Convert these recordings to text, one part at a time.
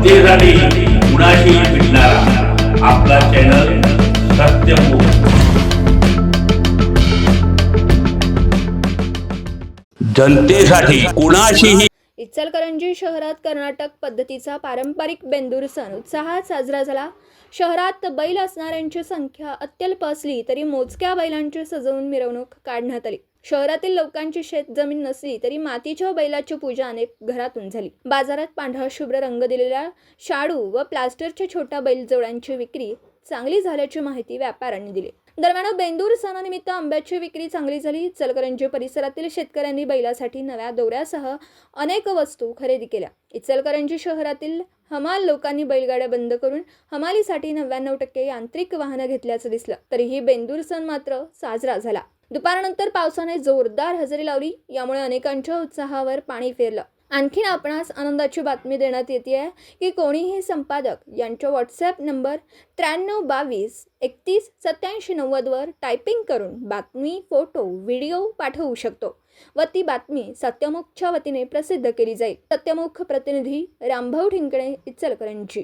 जनतेसाठी कुणाशी भेटणारा आपला चॅनल सत्यमुख जनतेसाठी कुणाशीही इचलकरंजी शहरात कर्नाटक पद्धतीचा पारंपरिक बेंदूर सण. उत्साहात साजरा झाला. शहरात बैल असणाऱ्यांची संख्या अत्यल्प असली तरी मोजक्या बैलांची सजवून मिरवणूक काढण्यात आली. शहरातील लोकांची शेत जमीन नसली तरी मातीच्या बैलाची पूजा अनेक घरातून झाली. बाजारात पांढरा शुभ्र रंग दिलेल्या शाडू व प्लास्टरच्या छोट्या बैलजोड्यांची विक्री चांगली झाल्याची माहिती व्यापाऱ्यांनी दिली. दरम्यान बेंदूर सणानिमित्त आंब्याची विक्री चांगली झाली. इचलकरंजी परिसरातील शेतकऱ्यांनी बैलासाठी नव्या दोऱ्यासह अनेक वस्तू खरेदी केल्या. इचलकरंजी शहरातील हमाल लोकांनी बैलगाड्या बंद करून हमालीसाठी नव्याण्णव टक्के यांत्रिक वाहनं घेतल्याचं दिसलं. तरीही बेंदूर सण मात्र साजरा झाला. दुपारनंतर पावसाने जोरदार हजेरी लावली. यामुळे अनेकांच्या उत्साहावर पाणी फेरलं. आणखीन आपणास आनंदाची बातमी देण्यात येते आहे की कोणीही संपादक यांच्या व्हॉट्सॲप नंबर त्र्याण्णव बावीस एकतीस सत्याऐंशी नव्वदवर टायपिंग करून बातमी फोटो व्हिडिओ पाठवू शकतो व ती बातमी सत्यमुखच्या वतीने प्रसिद्ध केली जाईल. सत्यमुख प्रतिनिधी रामभाऊ ठिंकणे इचलकरंजी.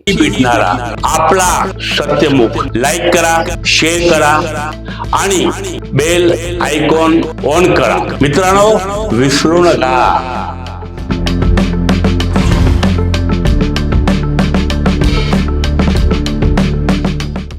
आपला सत्यमुख. लाईक करा शेअर करा आणि बेल आयकॉन ऑन करा. मित्रांनो विसरू नका.